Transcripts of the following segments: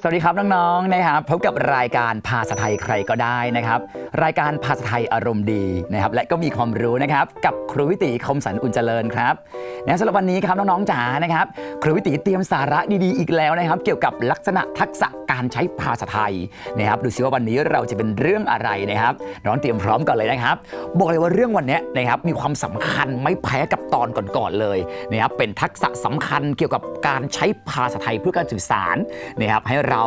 สวัสดีครับน้องๆนะครับพบกับรายการภาษาไทยใครก็ได้นะครับ รายการภาษาไทยอารมณ์ดีนะครับ และก็มีความรู้นะครับกับครูวิติคมสันอุ่นเจริญครับนะสำหรับวันนี้ครับน้องๆจ๋านะครับ ครูวิติเตรียมสาระดีๆอีกแล้วนะครับ เกี่ยวกับลักษณะทักษะการใช้ภาษาไทยนะครับ ดูซิว่าวันนี้เราจะเป็นเรื่องอะไรนะครับน้องเตรียมพร้อมก่อนเลยนะครับ บอกเลยว่าเรื่องวันนี้นะครับมีความสำคัญไม่แพ้กับตอนก่อนๆเลยนะครับเป็นทักษะสำคัญเกี่ยวกับการใช้ภาษาไทยเพื่อการสื่อสารนะครับให้เรา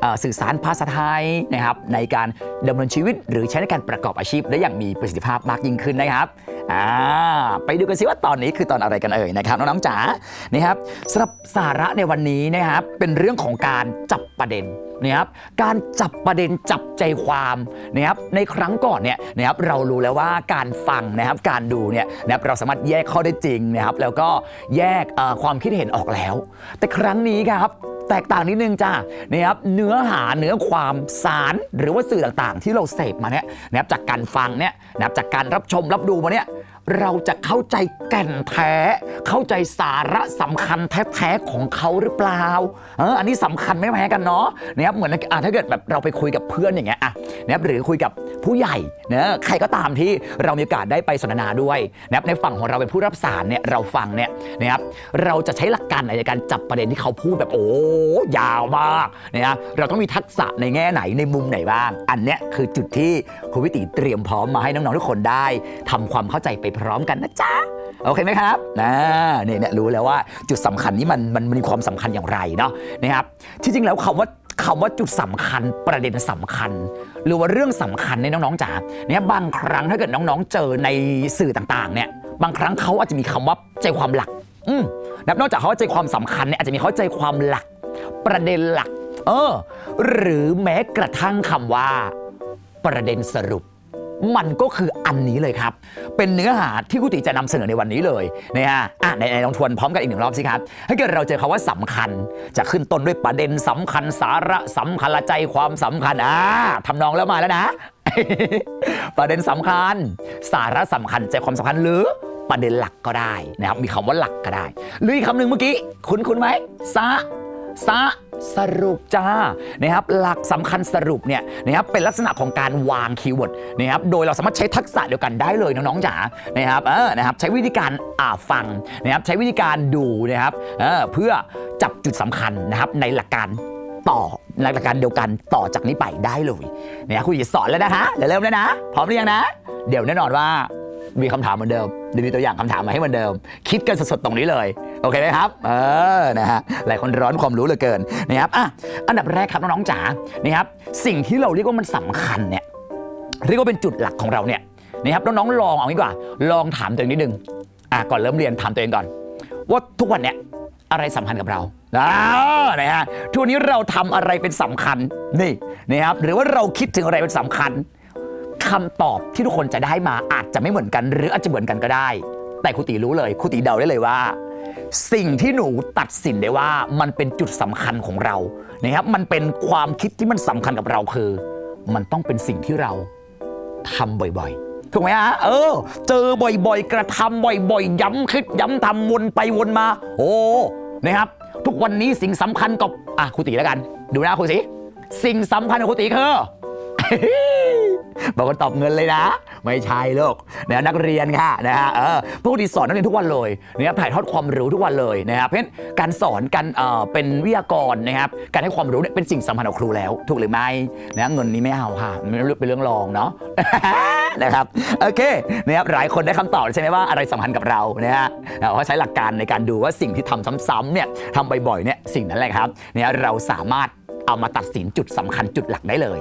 เอ่อสื่อสารภาษาไทยนะครับในการดำเนินชีวิตหรือใช้ในการประกอบอาชีพ ได้อย่างมีประสิทธิภาพมากยิ่งขึ้นนะครับไปดูกันสิว่าตอนนี้คือตอนอะไรกันเอ่ยนะครับน้องๆจ๋านะครับสำหรับสาระในวันนี้นะครับเป็นเรื่องของการจับประเด็นนะครับการจับประเด็นจับใจความนะครับในครั้งก่อนเนี่ยนะครับเรารู้แล้วว่าการฟังนะครับการดูเนี่ยนะครับเราสามารถแยกข้อได้จริงนะครับแล้วก็แยกความคิดเห็นออกแล้ว แต่ครั้งนี้ครับ แตกต่างนิดนึงจ้านะครับเนื้อหาเนื้อความสารหรือว่าสื่อต่างๆ ที่เราเสพมาเนี่ยนะครับจากการฟังเนี่ยนะครับจากการรับชมรับดูมาเนี่ย เราจะเข้าใจแก่นแท้ เข้าใจสาระสำคัญแท้ๆของเขาหรือเปล่าเอออันนี้สำคัญไม่แพ้กันเนาะนะครับเหมือนอะถ้าเกิดแบบเราไปคุยกับเพื่อนอย่างเงี้ยอะนะครับหรือคุยกับผู้ใหญ่นะใครก็ตามที่เรามีโอกาสได้ไปสนทนาด้วยนะครับในฝั่งของเราเป็นผู้รับสารเนี่ยเราฟังเนี่ยนะครับเราจะใช้หลักการในการจับประเด็นที่เขาพูดแบบโอ้ยาวมากนะครับเราต้องมีทักษะในแง่ไหนในมุมไหนบ้าง อันเนี้ยคือจุดที่คุณวิติเตรียมพร้อมมาให้น้องๆทุกคนได้ทำความเข้าใจไปพร้อมกันนะจ๊ะ โอเคไหมครับนะเนี่ยเนี่ยรู้แล้วว่าจุดสำคัญนี้มันมันมีความสำคัญอย่างไรเนาะนะครับที่จริงแล้วคำว่าคำว่าจุดสำคัญประเด็นสำคัญ หรือว่าเรื่องสำคัญในน้องๆจ๋าเนี่ยบางครั้งถ้าเกิดน้องๆ เจอในสื่อต่างๆเนี่ยบางครั้งเขาอาจจะมีคำว่าใจความหลัก อืมนับนอกจากเขาว่าใจความสำคัญเนี่ยอาจจะมีเขาใจความหลัก ประเด็นหลัก เออ หรือแม้กระทั่งคำว่า ประเด็นสรุป มันก็คืออันนี้เลยครับ เป็นเนื้อหาที่กุติจะนำเสนอในวันนี้เลยนะฮะอะในลองทวนพร้อมกันอีกหนึ่งรอบสิครับ ถ้าเกิดเราเจอคาว่าสำคัญ จะขึ้นต้นด้วยประเด็นสำคัญสาระสำคัญละใจความสำคัญอ่าทำนองแล้วมาแล้วนะ ประเด็นสำคัญ สาระสำคัญใจความสำคัญหรือประเด็นหลักก็ได้นะครับมีคำว่าหลักก็ได้ หรืออีกคำหนึ่งเมื่อกี้ คุ้นคุ้นไหมสะ สะสรุปจ้านะครับหลักสำคัญสรุปเนี่ยนะครับเป็นลักษณะของการวางคีย์เวิร์ดนะครับโดยเราสามารถใช้ทักษะเดียวกันได้เลยน้องๆจ๋านะครับเออนะครับใช้วิธีการอ่าฟังนะครับใช้วิธีการดูนะครับเออเพื่อจับจุดสำคัญนะครับในหลักการต่อหลักการเดียวกันต่อจากนี้ไปได้เลยนะครับคุณจะสอนแล้วนะคะเดี๋ยวเริ่มแล้วนะ พร้อมหรือยังนะ เดี๋ยวแน่นอนว่ามีคำถามเหมือนเดิม เดี๋ยวมีตัวอย่างคำถามมาให้เหมือนเดิม คิดกันสดๆตรงนี้เลย โอเคไหมครับ เออนะฮะหลายคนร้อนความรู้เหลือเกินนะครับอะอันดับแรกครับน้องๆจ๋านะครับสิ่งที่เราเรียกว่ามันสำคัญเนี่ยเรียกว่าเป็นจุดหลักของเราเนี่ยนะครับน้องๆลองเอางี้กว่า ลองถามตัวเองนิดนึงอะก่อนเริ่มเรียนถามตัวเองก่อน ว่าทุกวันเนี่ยอะไรสำคัญกับเราอ่านะฮะทุกวันนี้เราทำอะไรเป็นสำคัญนี่นะครับหรือว่าเราคิดถึงอะไรเป็นสำคัญ คำตอบที่ทุกคนจะได้มาอาจจะไม่เหมือนกัน หรืออาจจะเหมือนกันก็ได้ แต่ครูตีรู้เลยครูตีเดาได้เลยว่า สิ่งที่หนูตัดสินได้ว่ามันเป็นจุดสำคัญของเรานะครับมันเป็นความคิดที่มันสำคัญกับเราคือ มันต้องเป็นสิ่งที่เราทำบ่อยๆ ถูกไหมฮะเออ เจอบ่อยๆ กระทำบ่อยๆ ย้ำคิดย้ำทำวนไปวนมา โอ้นะครับ ทุกวันนี้สิ่งสำคัญกับอะครูตีแล้วกัน ดูนะครูสิสิ่งสำคัญของครูตีคือ บางคนตอบเงินเลยนะ ไม่ใช่ลูกนะนักเรียนค่ะนะฮะเออพวกที่สอนนักเรียนทุกวันเลยนะครับถ่ายทอดความรู้ทุกวันเลยนะครับเพราะฉะนั้นการสอนการเอ่อเป็นวิทยากรนะครับการให้ความรู้เนี่ยเป็นสิ่งสำคัญของครูแล้ว ถูกหรือไม่นะเงินนี้ไม่เอาค่ะมันเป็นเรื่องรองเนาะ นะครับโอเคนะครับหลายคนได้คำตอบใช่ไหมว่าอะไรสำคัญกับเรานะฮะเพราะใช้หลักการในการดูว่าสิ่งที่ทำซ้ำๆเนี่ยทำบ่อยๆเนี่ยสิ่งนั้นแหละครับเนี่ยเราสามารถ เอามาตัดสินจุดสำคัญจุดหลักได้เลย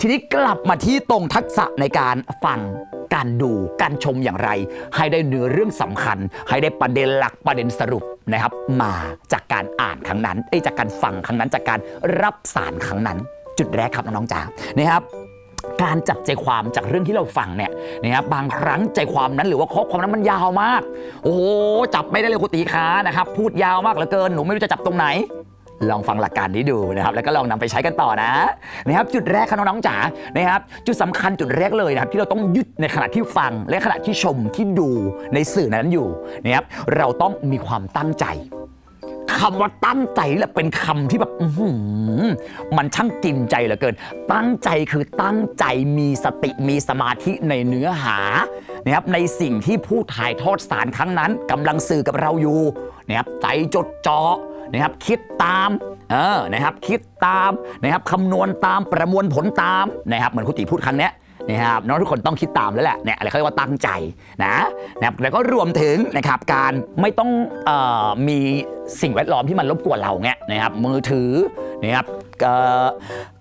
ทีนี้กลับมาที่ตรงทักษะในการฟังการดูการชมอย่างไร ให้ได้เนื้อเรื่องสำคัญ ให้ได้ประเด็นหลักประเด็นสรุปนะครับ มาจากการอ่านครั้งนั้นเอ้จากการฟังครั้งนั้นจากการรับสารครั้งนั้น จุดแรกครับน้องจ๋านะครับการจับใจความจากเรื่องที่เราฟังเนี่ยนะครับบางครั้งใจความนั้นหรือว่าข้อความนั้นมันยาวมาก โอ้โหจับไม่ได้เลยคุณตีค้านะครับ พูดยาวมากเหลือเกินหนูไม่รู้จะจับตรงไหน ลองฟังหลักการนี้ดูนะครับ แล้วก็ลองนำไปใช้กันต่อนะนะครับจุดแรกครับน้องๆจ๋านะครับ จุดสำคัญจุดแรกเลยนะครับ ที่เราต้องยึดในขณะที่ฟังและขณะที่ชมที่ดูในสื่อนั้นอยู่นะครับเราต้องมีความตั้งใจคำว่าตั้งใจแหละเป็นคำที่แบบมันช่างกินใจเหลือเกิน ตั้งใจคือตั้งใจมีสติมีสมาธิในเนื้อหานะครับในสิ่งที่ผู้ถ่ายทอดสารครั้งนั้นกำลังสื่อกับเราอยู่นะครับใจจดจ่อ นะครับคิดตามเออนะครับคิดตามนะครับคำนวณตามประมวลผลตามนะครับเหมือนคุณตีพูดครั้งเนี้ยนะครับน้องทุกคนต้องคิดตามแล้วแหละเนี่ยอะไรเขาเรียกว่าตั้งใจนะนะครับแล้วก็รวมถึงนะครับการไม่ต้องออมีสิ่งแวดล้อมที่มันรบกวนเราเงี้ยนะครับมือถือนะครับออ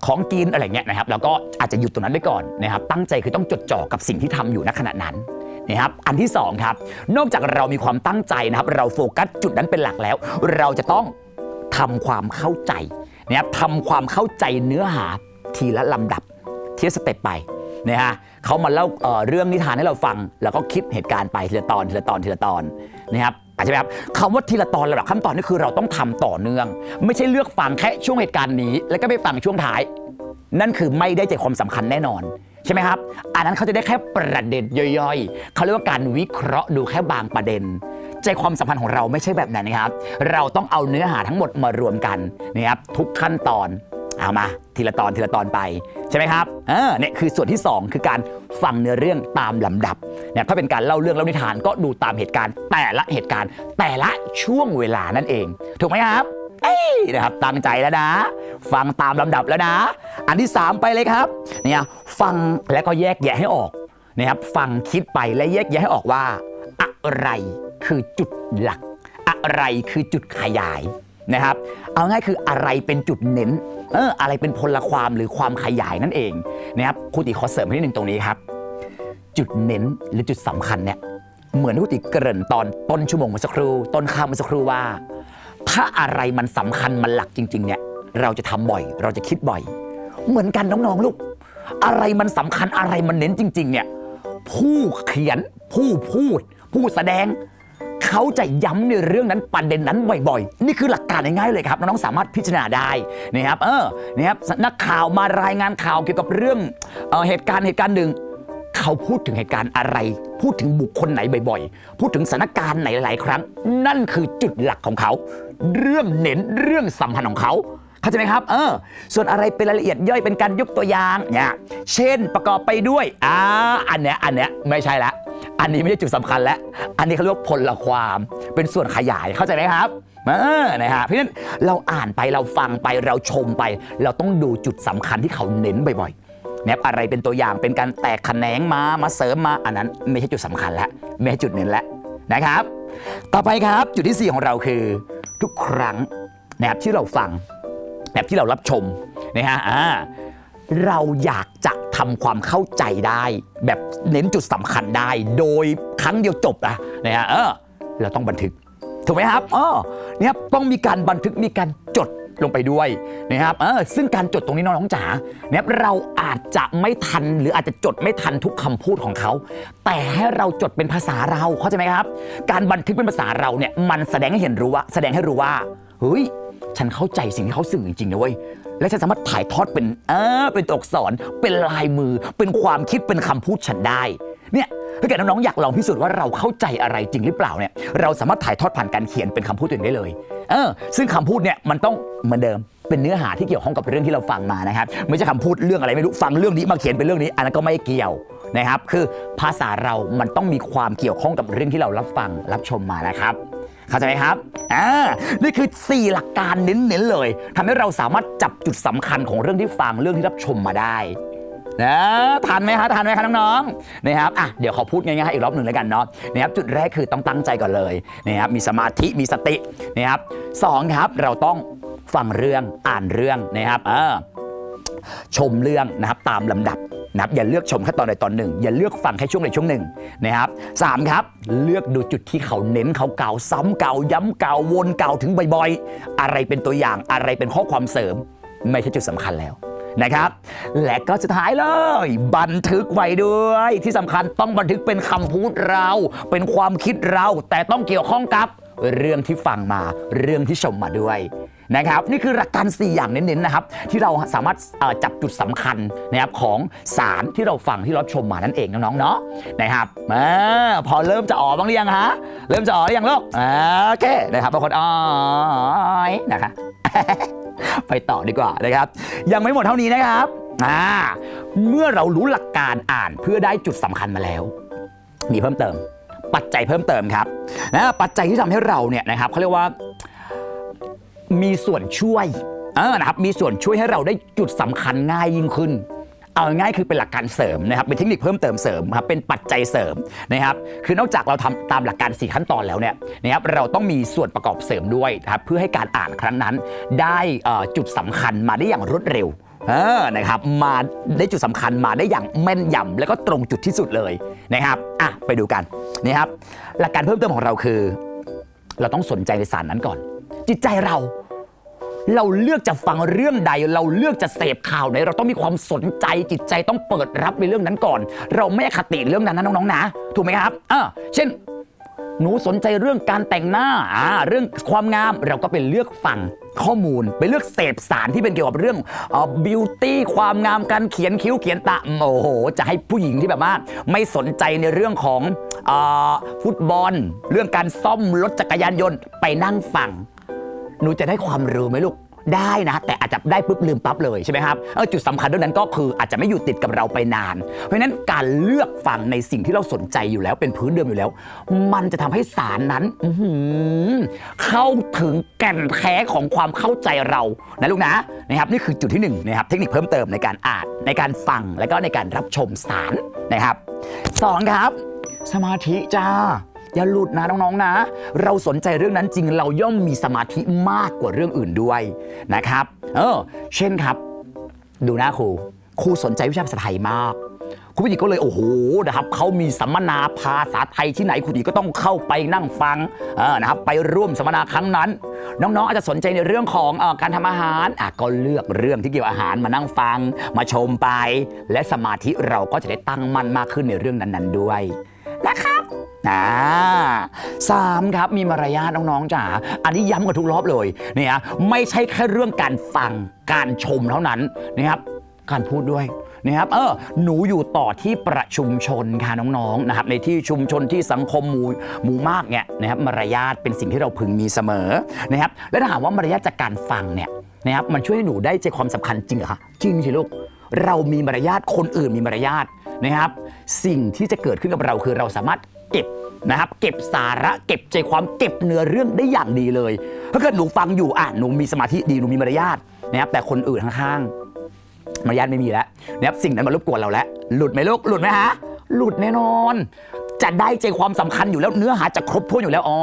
ของกินอะไรเงี้ยนะครับแล้วก็อาจจะหยุดตรงนั้นไว้ก่อนนะครับตั้งใจคือต้องจดจ่อกับสิ่งที่ทำอยู่ณขณะนั้น นะครับอันที่สองครับนอกจากเรามีความตั้งใจนะครับ เราโฟกัสจุดนั้นเป็นหลักแล้ว เราจะต้องทำความเข้าใจนะครับทำความเข้าใจเนื้อหาทีละลำดับทีละสเต็ปไปนะฮะเขามาเล่าเเรื่องนิทานให้เราฟัง แล้วก็คิดเหตุการณ์ไปทีละตอนทีละตอนทีละตอนนะครับอาจจะครับคำว่าทีละตอนระดับขั้นตอนนี่คือเราต้องทำต่อเนื่อง ไม่ใช่เลือกฟังแค่ช่วงเหตุการณ์นี้ แล้วก็ไปฟังช่วงท้าย นั่นคือไม่ได้ใจความสำคัญแน่นอน ใช่ไหมครับ อันนั้นเขาจะได้แค่ประเด็นย่อยๆ เขาเรียกว่าการวิเคราะห์ดูแค่บางประเด็น ใจความสัมพันธ์ของเราไม่ใช่แบบนั้นนะครับ เราต้องเอาเนื้อหาทั้งหมดมารวมกันนะครับทุกขั้นตอนเอามาทีละตอนทีละตอนไปใช่ไหมครับเออเนี่ยคือส่วนที่ 2 คือการฟังเนื้อเรื่องตามลำดับเนี่ยถ้าเป็นการเล่าเรื่องเล่านิทานก็ดูตามเหตุการณ์ แต่ละเหตุการณ์แต่ละช่วงเวลานั่นเอง ถูกไหมครับ อ้ยนะครับตั้งใจแล้วนะ ฟังตามลำดับแล้วนะ อันที่ 3 ไปเลยครับเนี่ยฟังแล้วก็แยกแยะให้ออกนะครับฟังคิดไปและแยกแยะให้ออกว่า อะไรคือจุดหลัก อะไรคือจุดขยายนะครับ เอาง่ายคืออะไรเป็นจุดเน้นเอออะไรเป็นพลความหรือความขยายนั่นเองนะครับครูติขอเสริมให้นิดหนึ่งตรงนี้ครับ จุดเน้นหรือจุดสำคัญเนี่ยเหมือนครูติเกริ่นตอนต้นชั่วโมงเมื่อสักครู่ต้นข้ามเมื่อสักครู่ว่า ถ้าอะไรมันสำคัญมันหลักจริง ๆ เนี่ย เราจะทำบ่อย เราจะคิดบ่อย เหมือนกันน้องๆลูก อะไรมันสำคัญอะไรมันเน้นจริง ๆ เนี่ย ผู้เขียนผู้พูด ผู้แสดง เขาจะย้ำในเรื่องนั้นประเด็นนั้นบ่อยๆ นี่คือหลักการง่ายๆเลยครับน้องๆสามารถพิจารณาได้นะครับ เออนะครับนักข่าวมารายงานข่าวเกี่ยวกับเรื่องเออเหตุการณ์เหตุการณ์หนึ่ง เขาพูดถึงเหตุการณ์อะไร พูดถึงบุคคลไหนบ่อยๆ พูดถึงสถานการณ์ไหนหลายครั้ง นั่นคือจุดหลักของเขา เรื่องเน้นเรื่องสำคัญของเขาเข้าใจไหมครับ เออ ส่วนอะไรเป็นรายละเอียดย่อยเป็นการยกตัวอย่างเนี่ย เช่นประกอบไปด้วยอ่าอันเนี้ยอันเนี้ยไม่ใช่ละ อันนี้ไม่ใช่จุดสำคัญแล้ว อันนี้เขาเรียกว่าพลความ เป็นส่วนขยายเข้าใจไหมครับเออนะฮะเพราะฉะนั้นเราอ่านไปเราฟังไปเราชมไป เราต้องดูจุดสำคัญที่เขาเน้นบ่อยๆ แนบอะไรเป็นตัวอย่างเป็นการแตกแขนงมามาเสริมมาอันนั้นไม่ใช่จุดสำคัญแล้วไม่ใช่จุดเน้นแล้วนะครับ ต่อไปครับจุดที่ 4 ของเราคือ ทุกครั้งนะครับที่เราฟังนะครับที่เรารับชมนะฮะอ่าเราอยากจะทำความเข้าใจได้ แบบเน้นจุดสำคัญได้ โดยครั้งเดียวจบนะนะฮะเออเราต้องบันทึก ถูกไหมครับอ๋อเนี่ยต้องมีการบันทึกมีการจด ลงไปด้วยนะครับเออซึ่งการจดตรงนี้น้องจ๋าเนี่ยเราอาจจะไม่ทันหรืออาจจะจดไม่ทันทุกคำพูดของเขา แต่ให้เราจดเป็นภาษาเราเข้าใจไหมครับ การบันทึกเป็นภาษาเราเนี่ยมันแสดงให้เห็นรู้ว่า แสดงให้รู้ว่าเฮ้ยฉันเข้าใจสิ่งที่เขาสื่อจริงๆนะเว้ย และฉันสามารถถ่ายทอดเป็นเออเป็นตัวอักษร เป็นลายมือ เป็นความคิด เป็นคำพูดฉันได้ เนี่ยถ้าเกิดน้องๆอยากลองพิสูจน์ว่าเราเข้าใจอะไรจริงหรือเปล่าเนี่ยเราสามารถถ่ายทอดผ่านการเขียนเป็นคำพูดตัวเองได้เลยเออซึ่งคำพูดเนี่ยมันต้องเหมือนเดิมเป็นเนื้อหาที่เกี่ยวข้องกับเรื่องที่เราฟังมานะครับไม่ใช่คำพูดเรื่องอะไรไม่รู้ฟังเรื่องนี้มาเขียนเป็นเรื่องนี้ อันนั้นก็ไม่เกี่ยวนะครับ คือภาษาเรามันต้องมีความเกี่ยวข้องกับเรื่องที่เรารับฟังรับชมมานะครับเข้าใจไหมครับอ่านี่คือ 4 หลักการเน้นๆเลยทำให้เราสามารถจับจุดสำคัญของเรื่องที่ฟังเรื่องที่รับชมมาได้ นะทันไหมฮะทันไหมคะน้องๆนะครับอะเดี๋ยวขอพูดง่ายๆอีกรอบหนึ่งแล้วกันเนาะนะครับจุดแรกคือต้องตั้งใจก่อนเลยนะครับมีสมาธิมีสตินะครับสองครับเราต้องฟังเรื่องอ่านเรื่องนะครับเออชมเรื่องนะครับตามลำดับนะครับอย่าเลือกชมแค่ตอนใดตอนหนึ่ง อย่าเลือกฟังแค่ช่วงใดช่วงหนึ่งนะครับสามครับ เลือกดูจุดที่เขาเน้นเขาเก่าซ้ำเก่าย้ำเก่าวนเก่าถึงบ่อยๆ อะไรเป็นตัวอย่างอะไรเป็นข้อความเสริม ไม่ใช่จุดสำคัญแล้ว นะครับ และก็สุดท้ายเลย บันทึกไว้ด้วย ที่สำคัญต้องบันทึกเป็นคำพูดเรา เป็นความคิดเรา แต่ต้องเกี่ยวข้องกับเรื่องที่ฟังมาเรื่องที่ชมมาด้วยนะครับนี่คือหลักการ 4 อย่างเน้นๆนะครับ ที่เราสามารถจับจุดสำคัญนะครับของสารที่เราฟังที่เราชมมานั่นเองน้องๆเนาะนะครับอาพอเริ่มจะอ๋อบ้างหรือยังฮะเริ่มจะอ๋อหรือยังลูกโอเคนะครับบางคนอ๋อนะคะ ไปต่อดีกว่านะครับ ยังไม่หมดเท่านี้นะครับอ่าเมื่อเรารู้หลักการอ่านเพื่อได้จุดสำคัญมาแล้ว มีเพิ่มเติม ปัจจัยเพิ่มเติมครับนะปัจจัยที่ทำให้เราเนี่ยนะครับเขาเรียกว่ามีส่วนช่วยเออนะครับมีส่วนช่วยให้เราได้จุดสำคัญง่ายยิ่งขึ้น เอาง่ายคือเป็นหลักการเสริมนะครับเป็นเทคนิคเพิ่มเติมเสริมครับเป็นปัจจัยเสริมนะครับคือนอกจากเราทำตามหลักการ 4 ขั้นตอนแล้วเนี่ยนะครับเราต้องมีส่วนประกอบเสริมด้วยครับเพื่อให้การอ่านครั้งนั้น ได้จุดสำคัญมาได้อย่างรวดเร็วนะครับมาได้จุดสำคัญมาได้อย่างแม่นยำแล้วก็ตรงจุดที่สุดเลยนะครับอะไปดูกันนะครับหลักการเพิ่มเติมของเราคือ เราต้องสนใจในสารนั้นก่อน จิตใจเรา เราเลือกจะฟังเรื่องใด เราเลือกจะเสพข่าวไหนเราต้องมีความสนใจจิตใจต้องเปิดรับในเรื่องนั้นก่อน เราไม่อคติเรื่องนั้นนะน้องๆนะ ถูกไหมครับอ่าเช่นหนูสนใจเรื่องการแต่งหน้าอ่าเรื่องความงามเราก็ไปเลือกฟังข้อมูล ไปเลือกเสพสารที่เป็นเกี่ยวกับเรื่องเอ่อบิวตี้ความงามการเขียนคิ้วเขียนตาโอ้โห จะให้ผู้หญิงที่แบบว่า ไม่สนใจในเรื่องของเออฟุตบอล เรื่องการซ่อมรถจักรยานยนต์ไปนั่งฟัง หนูจะได้ความรู้ไหมลูกได้นะแต่อาจจะได้ปุ๊บลืมปั๊บเลยใช่ไหมครับออจุดสำคัญด้วยนั้นก็คืออาจจะไม่อยู่ติดกับเราไปนาน เพราะฉะนั้นการเลือกฟังในสิ่งที่เราสนใจอยู่แล้วเป็นพื้นเดิมอยู่แล้ว มันจะทำให้สารนั้นเข้าถึงแก่นแท้ของความเข้าใจเรานะลูกนะนะครับนี่คือจุดที่หนึ่งนะครับเทคนิคเพิ่มเติมในการอ่านในการฟังและก็ในการรับชมสารนะครับสองครับ สมาธิจ้า อย่าหลุดนะน้องๆนะ เราสนใจเรื่องนั้นจริงเราย่อมมีสมาธิมากกว่าเรื่องอื่นด้วยนะครับ เออ เช่นครับ ดูน้าครูครูสนใจวิชาภาษาไทยมากครูวิจิตรก็เลยโอ้โหนะครับเขามีสัมมนาภาษาไทยที่ไหนครูวิจิตรก็ต้องเข้าไปนั่งฟังเออนะครับไปร่วมสัมมนาครั้งนั้น น้องๆ อาจจะสนใจในเรื่องของอการทำอาหารอะก็เลือกเรื่องที่เกี่ยวกับอาหารมานั่งฟัง มาชมไป และสมาธิเราก็จะได้ตั้งมั่นมากขึ้นในเรื่องนั้นๆด้วยนะครับ อ่าสามครับมีมารยาทน้องๆจ๋าอันนี้ย้ำกันทุกรอบเลยเนี่ยไม่ใช่แค่เรื่องการฟังการชมเท่านั้นนะครับการพูดด้วยนะครับเออหนูอยู่ต่อที่ประชุมชนค่ะน้องๆนะครับในที่ชุมชนที่สังคมหมู่หมู่มากเนี่ยนะครับมารยาทเป็นสิ่งที่เราพึงมีเสมอนะครับและถ้าถามว่ามารยาทจากการฟังเนี่ยนะครับมันช่วยให้หนูได้ใจความสำคัญจริงเหรอคะจริงสิลูกเรามีมารยาทคนอื่นมีมารยาทนะครับ สิ่งที่จะเกิดขึ้นกับเราคือเราสามารถ นะครับ เก็บสาระเก็บใจความเก็บเนื้อเรื่องได้อย่างดีเลย ถ้าเกิดหนูฟังอยู่อะหนูมีสมาธิดีหนูมีมารยาทนะครับแต่คนอื่นข้างๆมารยาทไม่มีแล้วนะครับสิ่งนั้นมารบกวนเราแล้วหลุดไหมลูกหลุดไหมฮะหลุดแน่นอน จะได้ใจความสำคัญอยู่แล้วเนื้อหาจะครบถ้วนอยู่แล้วอ๋อ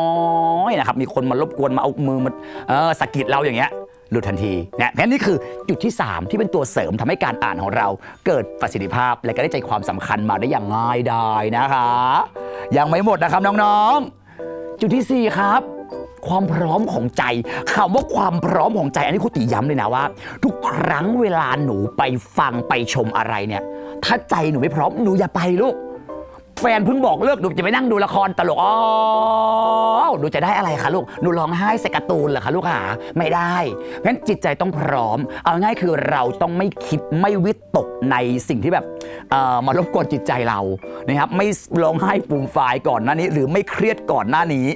นะครับมีคนมารบกวนมาเอามือมาเออสะกิดเราอย่างเงี้ยหลุดทันทีนะงั้นนี่คือจุดที่ 3 ที่เป็นตัวเสริมทำให้การอ่านของเรา เกิดประสิทธิภาพและก็ได้ใจความสำคัญมาได้อย่างง่ายดายนะคะ ยังไม่หมดนะครับน้องๆ จุดทีสี่ 4 ครับ ความพร้อมของใจคำว่าความพร้อมของใจ อันนี้ครูตีย้ำเลยนะว่า ทุกครั้งเวลาหนูไปฟังไปชมอะไรเนี่ย ถ้าใจหนูไม่พร้อมหนูอย่าไปลูก แฟนเพิ่งบอกเลิกหนูจะไปนั่งดูละครตลกอ๋อหนูจะได้อะไรคะลูกหนูร้องไห้ใส่การ์ตูนเหรอคะลูกหาไม่ได้เพราะฉะนั้นจิตใจต้องพร้อม เอาง่ายคือเราต้องไม่คิดไม่วิตกในสิ่งที่แบบเอ่อมารบกวนจิตใจเรานะครับไม่ร้องไห้ฟูมฟายก่อนหน้านี้ หรือไม่เครียดก่อนหน้านี้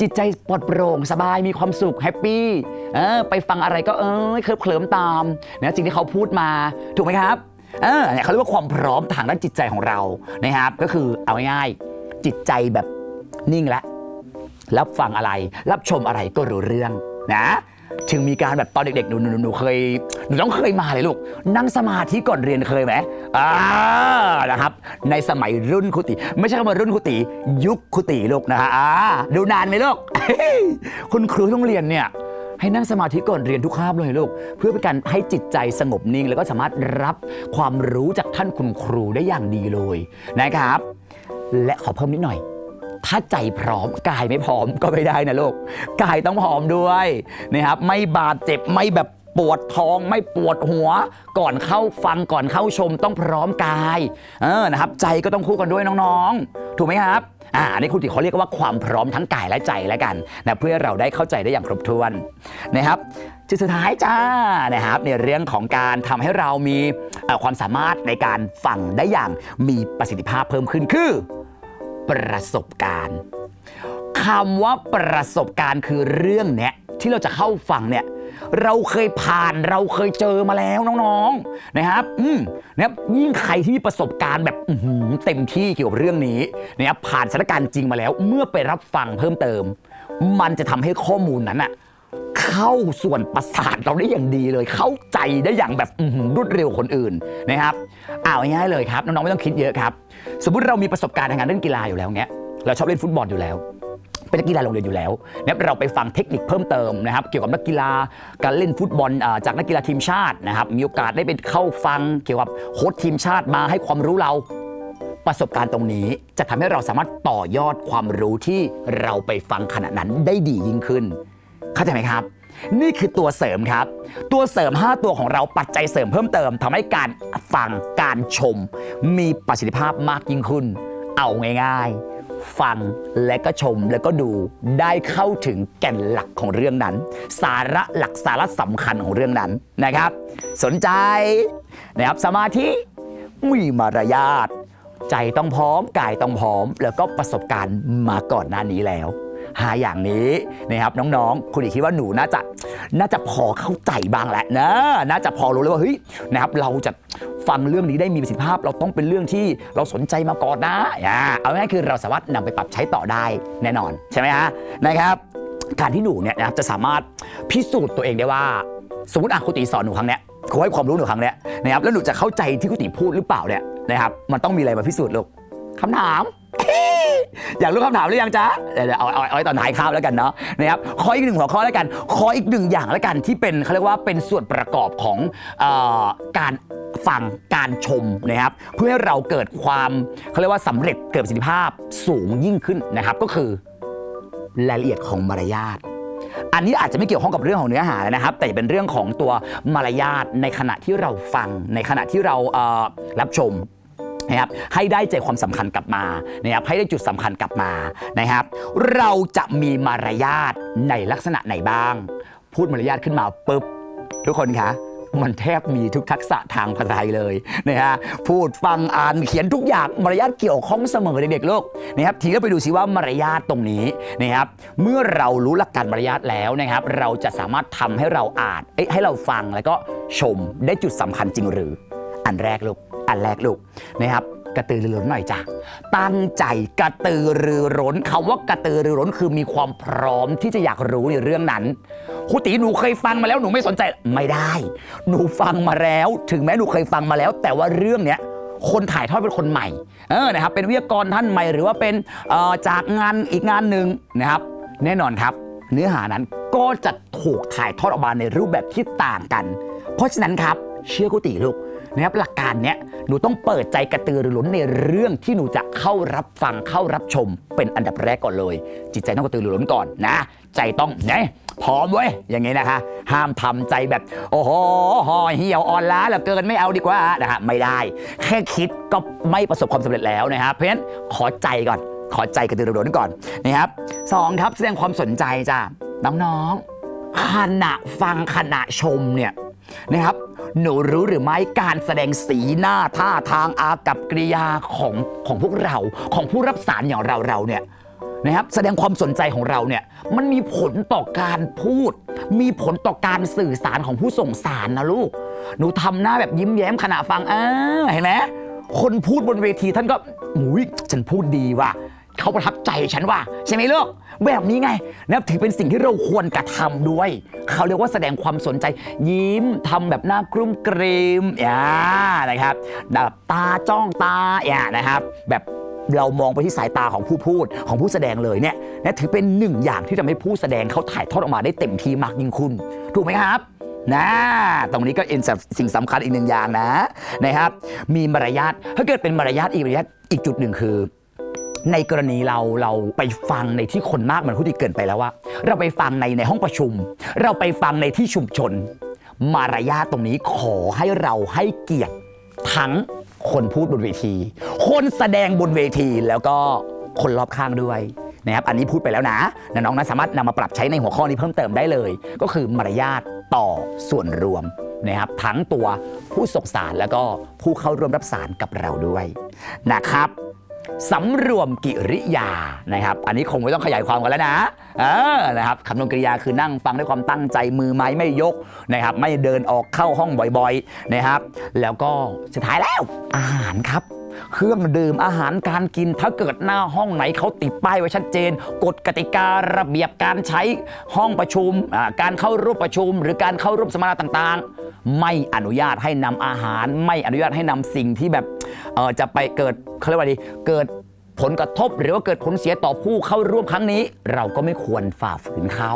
จิตใจปลอดโปร่งสบายมีความสุขแฮปปี้เออไปฟังอะไรก็เออเคลิบเคลิ้มตามนะสิ่งที่เขาพูดมาถูกไหมครับ เออเนี่ยเขาเรียกว่าความพร้อมทางด้านจิตใจของเรานะครับ ก็คือเอาง่ายๆจิตใจแบบนิ่งแล้วรับฟังอะไร รับชมอะไรก็รู้เรื่องนะถึงมีการแบบตอนเด็กๆหนูหนูหนูเคยหนูต้องเคยมาเลยลูก นั่งสมาธิก่อนเรียนเคยไหมอ่านะครับ ในสมัยรุ่นครูติ ไม่ใช่คำว่ารุ่นครูติ ยุคครูติลูกนะฮะอ่าดูนานไหมลูกคุณครูโรงเรียนเนี่ย ให้นั่งสมาธิก่อนเรียนทุกคาบเลยลูก เพื่อเป็นการให้จิตใจสงบนิ่ง แล้วก็สามารถรับความรู้จากท่านคุณครูได้อย่างดีเลยนะครับ และขอเพิ่มนิดหน่อยถ้าใจพร้อมกายไม่พร้อมก็ไม่ได้นะลูกกายต้องพร้อมด้วยนะครับไม่บาดเจ็บไม่แบบปวดท้องไม่ปวดหัว ก่อนเข้าฟังก่อนเข้าชมต้องพร้อมกายเออนะครับ ใจก็ต้องคู่กันด้วยน้องๆ ถูกไหมครับ อ่าอันนี้ครูติเขาเรียกว่าความพร้อมทั้งกายและใจแล้วกันนะเพื่อเราได้เข้าใจได้อย่างครบถ้วนนะครับจุดสุดท้ายจ้านะครับในเรื่องของการทำให้เรามีความสามารถในการฟังได้อย่างมีประสิทธิภาพเพิ่มขึ้นคือประสบการณ์คำว่าประสบการณ์คือเรื่องเนี้ยที่เราจะเข้าฟังเนี่ย เราเคยผ่านเราเคยเจอมาแล้วน้องๆนะครับอืมนะครับยิ่งใครที่มีประสบการณ์แบบอืเต็มที่เกี่ยวกับเรื่องนี้นะครับผ่านสถานการณ์จริงมาแล้ว เมื่อไปรับฟังเพิ่มเติม มันจะทำให้ข้อมูลนั้นอะเข้าส่วนประสาทเราได้อย่างดีเลย เข้าใจได้อย่างแบบรวดเร็วคนอื่นนะครับเอาวง่ายๆเลยครับน้องๆไม่ต้องคิดเยอะครับ สมมติเรามีประสบการณ์ทางการเล่นกีฬาอยู่แล้วเนี้ยเราชอบเล่นฟุตบอลอยู่แล้ว เป็นนักกีฬาโรงเรียนอยู่แล้วเนี่ยเราไปฟังเทคนิคเพิ่มเติมนะครับเกี่ยวกับนักกีฬาการเล่นฟุตบอลจากนักกีฬาทีมชาตินะครับมีโอกาสได้ไปเข้าฟังเกี่ยวกับโค้ชทีมชาติมาให้ความรู้เราประสบการณ์ตรงนี้จะทำให้เราสามารถต่อยอดความรู้ที่เราไปฟังขณะนั้นได้ดียิ่งขึ้น เข้าใจไหมครับ นี่คือตัวเสริมครับ ตัวเสริม 5 ตัวของเราปัจจัยเสริมเพิ่มเติมทำให้การฟังการชม มีประสิทธิภาพมากยิ่งขึ้น เอาง่าย ๆ ฟังและก็ชมแล้วก็ดูได้เข้าถึงแก่นหลักของเรื่องนั้น สาระหลักสาระสำคัญของเรื่องนั้นนะครับ สนใจนะครับสมาธิมีมารยาทใจต้องพร้อมกายต้องพร้อม แล้วก็ประสบการณ์มาก่อนหน้านี้แล้ว หาอย่างนี้นะครับน้องๆ คุณอีกคิดว่าหนูน่าจะน่าจะพอเข้าใจบ้างแหละนะ น่าจะพอรู้เลยว่าเฮ้ยนะครับเราจะฟังเรื่องนี้ได้มีประสิทธิภาพ เราต้องเป็นเรื่องที่เราสนใจมาก่อนนะอ่าเอาง่ายคือเราสามารถนำไปปรับใช้ต่อได้แน่นอนใช่ไหมฮะนะครับ การที่หนูเนี่ยนะครับจะสามารถพิสูจน์ตัวเองได้ว่า สมมติอะครูตีสอนหนูครั้งเนี้ยครูให้ความรู้หนูครั้งเนี้ยนะครับแล้วหนูจะเข้าใจที่ครูตีพูดหรือเปล่าเนี่ยนะครับมันต้องมีอะไรมาพิสูจน์ลูกคำถาม อยากรู้คำถามหรือยังจ๊ะเดี๋ยวเอาเอาเอาไว้ตอนท้ายข้าวแล้วกันเนาะนะครับขออีกหนึ่งหัวข้อแล้วกัน ขออีกหนึ่งอย่างแล้วกันที่เป็นเขาเรียกว่าเป็นส่วนประกอบของเออการฟังการชมนะครับ เพื่อให้เราเกิดความเขาเรียกว่าสำเร็จเกิดประสิทธิภาพสูงยิ่งขึ้นนะครับ ก็คือรายละเอียดของมารยาท อันนี้อาจจะไม่เกี่ยวข้องกับเรื่องของเนื้อหานะครับ แต่เป็นเรื่องของตัวมารยาทในขณะที่เราฟังในขณะที่เราเอ่อรับชม นะครับให้ได้ใจความสำคัญกลับมานะครับให้ได้จุดสำคัญกลับมานะครับ เราจะมีมารยาทในลักษณะไหนบ้าง พูดมารยาทขึ้นมาปุ๊บทุกคนคะมันแทบมีทุกทักษะทางภาษาไทยเลยนะฮะพูดฟังอ่านเขียนทุกอย่างมารยาทเกี่ยวข้องเสมอเด็กๆลูกนะครับทีนี้ไปดูซิว่ามารยาทตรงนี้นะครับเมื่อเรารู้หลักการมารยาทแล้วนะครับ เราจะสามารถทำให้เราอ่านให้เราฟังแล้วก็ชมได้จุดสำคัญจริงหรือ อันแรกลูก อันแรกลูกนะครับกระตือรือร้นหน่อยจ้ะ ตั้งใจกระตือรือร้นคำว่ากระตือรือร้นคือมีความพร้อมที่จะอยากรู้ในเรื่องนั้นครูตีหนูเคยฟังมาแล้วหนูไม่สนใจไม่ได้ หนูฟังมาแล้ว ถึงแม้หนูเคยฟังมาแล้ว แต่ว่าเรื่องเนี้ยคนถ่ายทอดเป็นคนใหม่เออนะครับเป็นวิทยากรท่านใหม่หรือว่าเป็นจากงานอีกงานหนึ่งนะครับ แน่นอนครับ เนื้อหานั้นก็จะถูกถ่ายทอดออกมาในรูปแบบที่ต่างกัน เพราะฉะนั้นครับเชื่อกุฏิลูก นะครับหลักการเนี้ยหนูต้องเปิดใจกระตือรือร้นในเรื่องที่หนูจะเข้ารับฟังเข้ารับชม เป็นอันดับแรกก่อนเลย จิตใจต้องกระตือรือร้นก่อนนะ ใจต้องเนี่ยพร้อมเว้ยอย่างงี้นะคะห้ามทำใจแบบ โอ้โหห่อเหี่ยวอ่อนล้าเหลือเกินไม่เอาดีกว่านะฮะไม่ได้ แค่คิดก็ไม่ประสบความสำเร็จแล้วนะครับเพราะฉะนั้นขอใจก่อน ขอใจกระตือรือร้นก่อนนะครับสองครับแสดงความสนใจจ้ะน้องๆขณะฟังขณะชมเนี่ยนะครับ หนูรู้หรือไม่การแสดงสีหน้าท่าทางอากับกริยาของของพวกเราของผู้รับสารอย่างเราเราเนี่ยนะครับแสดงความสนใจของเราเนี่ยมันมีผลต่อการพูด มีผลต่อการสื่อสารของผู้ส่งสารนะลูก หนูทำหน้าแบบยิ้มแย้มขณะฟังเออเห็นไหมคนพูดบนเวทีท่านก็อุ้ยฉันพูดดีว่ะเขาประทับใจฉันว่ะใช่ไหมลูก แบบนี้ไงนะครับถือเป็นสิ่งที่เราควรกระทำด้วย เขาเรียกว่าแสดงความสนใจ ยิ้มทำแบบหน้ากลุ้มเกรงอ่านะครับแบบตาจ้องตาอย่านะครับ แบบเรามองไปที่สายตาของผู้พูดของผู้แสดงเลยเนี่ยนะถือเป็นหนึ่งอย่างที่ทำให้ผู้แสดงเขาถ่ายทอดออกมาได้เต็มที่มากยิ่งขึ้นถูกไหมครับนะตรงนี้ก็เป็นสิ่งสำคัญอีกหนึ่งอย่างนะนะครับ มีมารยาทถ้าเกิดเป็นมารยาทอีกมารยาทอีกจุดหนึ่งคือ ในกรณีเราเราไปฟังในที่คนมากมันพูดที่เกินไปแล้วว่า เราไปฟังในในห้องประชุม เราไปฟังในที่ชุมชน มารยาทตรงนี้ขอให้เราให้เกียรติทั้งคนพูดบนเวที คนแสดงบนเวทีแล้วก็คนรอบข้างด้วยนะครับอันนี้พูดไปแล้วนะน้องๆนะสามารถนำมาปรับใช้ในหัวข้อนี้เพิ่มเติมได้เลย ก็คือมารยาทต่อส่วนรวมนะครับทั้งตัวผู้ส่งสารแล้วก็ผู้เข้าร่วมรับสารกับเราด้วยนะครับ สำรวมกิริยานะครับ อันนี้คงไม่ต้องขยายความกันแล้วนะเออนะครับคำนวณกริยาคือนั่งฟังด้วยความตั้งใจมือไม้ไม่ยกนะครับ ไม่เดินออกเข้าห้องบ่อยๆนะครับ แล้วก็สุดท้ายแล้วอาหารครับ เครื่องดื่มอาหารการกินถ้าเกิดหน้าห้องไหนเขาติดป้ายไว้ชัดเจนกฎกติการะเบียบการใช้ห้องประชุม การเข้าร่วมประชุม หรือการเข้าร่วมสัมมนาต่างๆ ไม่อนุญาตให้นำอาหาร ไม่อนุญาตให้นำสิ่งที่แบบจะไปเกิดเขาเรียกว่าดีเกิดผลกระทบหรือว่าเกิดผลเสียต่อผู้เข้าร่วมครั้งนี้ เราก็ไม่ควรฝ่าฝืนเขา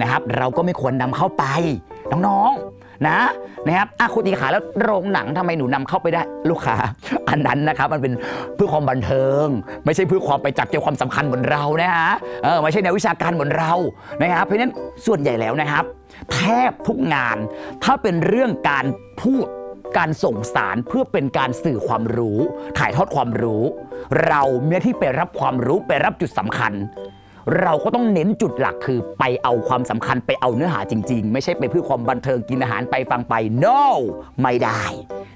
นะครับ เราก็ไม่ควรนำเข้าไปน้องๆ นะนะครับอะคุณตีขาแล้วโรงหนังทำไมหนูนำเข้าไปได้ลูกค้า อันนั้นนะครับมันเป็นเพื่อความบันเทิง ไม่ใช่เพื่อความไปจับเกี่ยวความสำคัญเหมือนเรานะฮะเออไม่ใช่แนววิชาการเหมือนเรานะครับเพราะฉะนั้นส่วนใหญ่แล้วนะครับ แทบทุกงานถ้าเป็นเรื่องการพูดการส่งสารเพื่อเป็นการสื่อความรู้ ถ่ายทอดความรู้ เราเมื่อที่ไปรับความรู้ไปรับจุดสำคัญ เราก็ต้องเน้นจุดหลักคือไปเอาความสำคัญไปเอาเนื้อหาจริง ๆ ไม่ใช่ไปเพื่อความบันเทิงกินอาหารไปฟังไป no ไม่ได้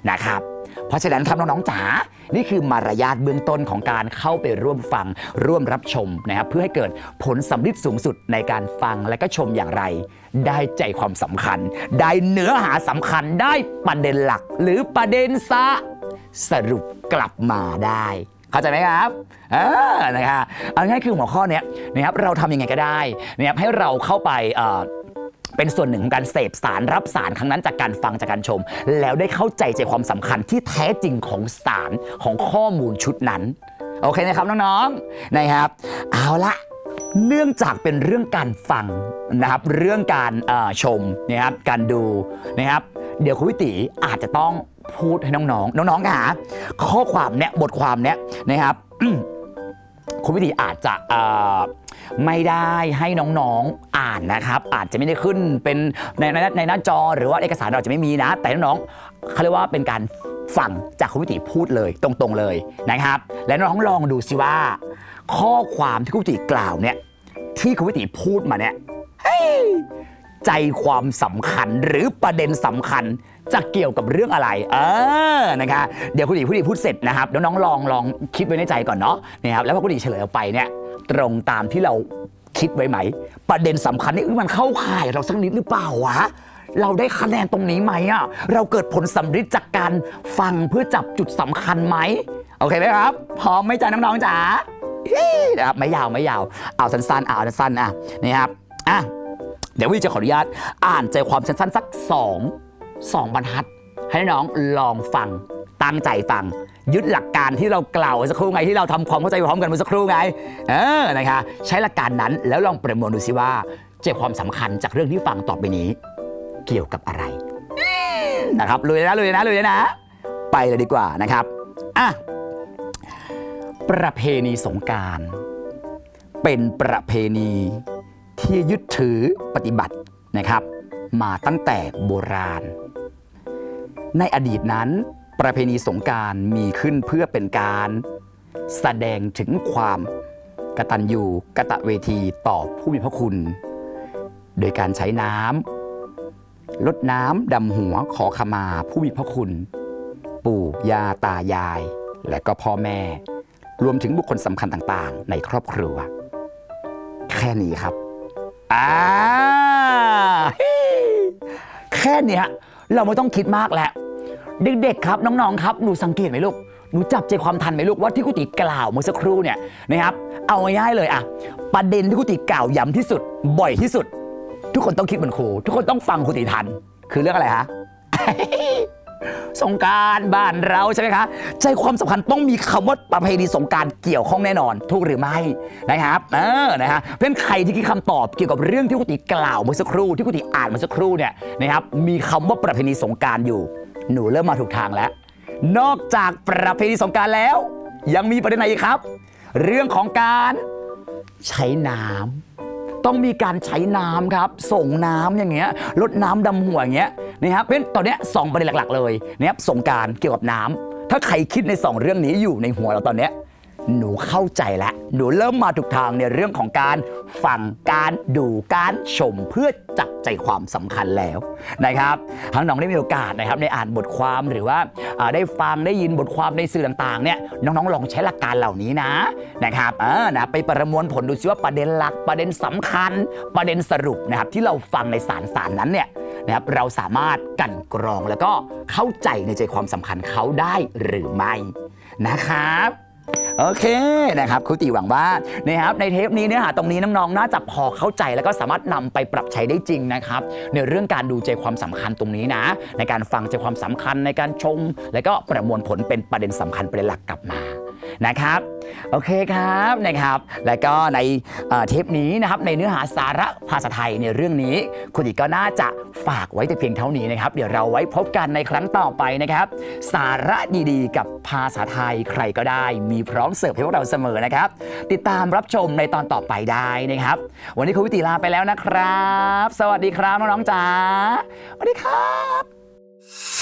นะครับเพราะฉะนั้นครับน้องๆจ๋า นี่คือมารยาทเบื้องต้นของการเข้าไปร่วมฟังร่วมรับชมนะครับเพื่อให้เกิดผลสำลิดสูงสุดในการฟังและก็ชมอย่างไร ได้ใจความสำคัญ ได้เนื้อหาสำคัญได้ประเด็นหลัก หรือประเด็นสะสรุปกลับมาได้ เข้าใจไหมครับเออนะครับเอาง่ายคือหัวข้อเนี้ยนะครับเราทำยังไงก็ได้นะครับให้เราเข้าไปเป็นส่วนหนึ่งของการเสพสารรับสารครั้งนั้นจากการฟังจากการชม แล้วได้เข้าใจใจความสำคัญที่แท้จริงของสารของข้อมูลชุดนั้น โอเคนะครับน้องๆนะครับ เอาละเนื่องจากเป็นเรื่องการฟังนะครับเรื่องการชมนะครับการดูนะครับเดี๋ยวคุณวิติอาจจะต้อง พูดให้น้องๆ น้องๆค่ะข้อความเนี้ยบทความเนี้ยนะครับคุณวิธีอาจจะไม่ได้ให้น้องๆอ่านนะครับ อาจจะไม่ได้ขึ้นเป็นในในในหน้าจอหรือว่าเอกสารเราจะไม่มีนะ แต่น้องๆเขาเรียกว่าเป็นการฟังจากคุณวิธีพูดเลยตรงๆเลยนะครับ และน้องๆลองดูสิว่า ข้อความที่คุณวิธีกล่าวเนี่ยที่คุณวิธีพูดมาเนี่ยเฮ้ย ใจความสำคัญหรือประเด็นสำคัญจะเกี่ยวกับเรื่องอะไร เออนะคะเดี๋ยวคุณดีพูดดีพูดเสร็จนะครับแล้วน้องลองลองคิดไว้ในใจก่อนเนาะนะครับแล้วพอคุณดีเฉลยออกไปเนี่ยตรงตามที่เราคิดไว้ไหม ประเด็นสำคัญนี่มันเข้าข่ายเราสักนิดหรือเปล่าวะ เราได้คะแนนตรงนี้ไหมอะเราเกิดผลสำฤทธิ์จากการฟังเพื่อจับจุดสำคัญไหมโอเคไหมครับพร้อมไหมจ๊ะน้องๆจ๋า นะครับไม่ยาวไม่ยาว เอาสั้นๆเอาสั้นๆอะนี่ครับอะ เดี๋ยววิจะขออนุญาตอ่านใจความสั้นๆสัก2 2บรรทัด ให้น้องลองฟังตั้งใจฟัง ยึดหลักการที่เรากล่าวสักครู่ไงที่เราทำความเข้าใจพร้อมกันเมื่อสักครู่ไงเออนะคะใช้หลักการนั้นแล้วลองประมวลดูสิว่าใจความสำคัญจากเรื่องที่ฟังต่อไปนี้ เกี่ยวกับอะไรนะครับลุยนะลุยนะลุยนะ ไปเลยดีกว่านะครับอะประเพณีสงการ เป็นประเพณี ที่ยึดถือปฏิบัตินะครับ มาตั้งแต่โบราณ ในอดีตนั้น ประเพณีสงการมีขึ้นเพื่อเป็นการแสดงถึงความกตัญญูกะตะเวทีต่อผู้มีพระคุณ โดยการใช้น้ำลดน้ำดำหัวขอขมาผู้มีพระคุณ ปู่ย่าตายาย และก็พ่อแม่ รวมถึงบุคคลสำคัญต่างๆ ในครอบครัว แค่นี้ครับ อ่าแค่เนี้ยเราไม่ต้องคิดมากแล้ว เด็กๆครับน้องๆครับหนูสังเกตไหมลูกหนูจับใจความทันไหมลูกว่าที่กุฏิกล่าวเมื่อสักครู่เนี่ยนะครับ เอาง่ายๆเลยอะประเด็นที่ครูติกล่าวย้ำที่สุด บ่อยที่สุด ทุกคนต้องคิดเหมือนครูทุกคนต้องฟังครูติทัน คือเรื่องอะไรฮะ สงการบ้านเราใช่ไหมคะ ใจความสำคัญต้องมีคำว่าประเพณีสงการเกี่ยวข้องแน่นอน ถูกหรือไม่นะครับเออนะฮะเพื่อนใครที่คิดคำตอบเกี่ยวกับเรื่องที่คุณติกล่าวเมื่อสักครู่ที่คุณติอ่านเมื่อสักครู่เนี่ยนะครับมีคำว่าประเพณีสงการอยู่ หนูเริ่มมาถูกทางแล้ว นอกจากประเพณีสงการแล้ว ยังมีประเด็นไหนอีกครับ เรื่องของการใช้น้ำต้องมีการใช้น้ำครับ ส่งน้ำอย่างเงี้ยลดน้ำดำหัวอย่างเงี้ย นะครับเพราะฉะนั้นตอนนี้สองประเด็นหลักๆเลยนะครับสงการเกี่ยวกับน้ำถ้าใครคิดในสองเรื่องนี้อยู่ในหัวเราตอนนี้ หนูเข้าใจแล้ว หนูเริ่มมาถูกทางในเรื่องของการฟังการดูการชมเพื่อจับใจความสำคัญแล้วนะครับทั้งน้องได้มีโอกาสนะครับในอ่านบทความหรือว่าได้ฟังได้ยินบทความในสื่อต่างๆเนี่ยน้องๆลองใช้หลักการเหล่านี้นะนะครับเออนะไปประมวลผลดูซิว่าประเด็นหลักประเด็นสำคัญ ประเด็นสรุปนะครับที่เราฟังในสารสารนั้นเนี่ยนะครับเราสามารถกันกรองแล้วก็เข้าใจในใจความสำคัญเขาได้หรือไม่นะครับ โอเคนะครับครูตีหวังว่านะครับในเทปนี้เนื้อหาตรงนี้น้องๆน่าจะพอเข้าใจแล้วก็สามารถนำไปปรับใช้ได้จริงนะครับในเรื่องการดูใจความสำคัญตรงนี้นะ ในการฟังใจความสำคัญในการชม และก็ประมวลผลเป็นประเด็นสำคัญประเด็นหลักกลับมา นะครับ โอเคครับนะครับ แล้วก็ในเทปนี้นะครับในเนื้อหาสาระภาษาไทยในเรื่องนี้ คุณอีกก็น่าจะฝากไว้แต่เพียงเท่านี้นะครับ เดี๋ยวเราไว้พบกันในครั้งต่อไปนะครับ สาระดีๆ กับภาษาไทยใครก็ได้ มีพร้อมเสิร์ฟให้พวกเราเสมอนะครับ ติดตามรับชมในตอนต่อไปได้นะครับ วันนี้ครูวิติลาไปแล้วนะครับ สวัสดีครับน้องๆจ๋าสวัสดีครับ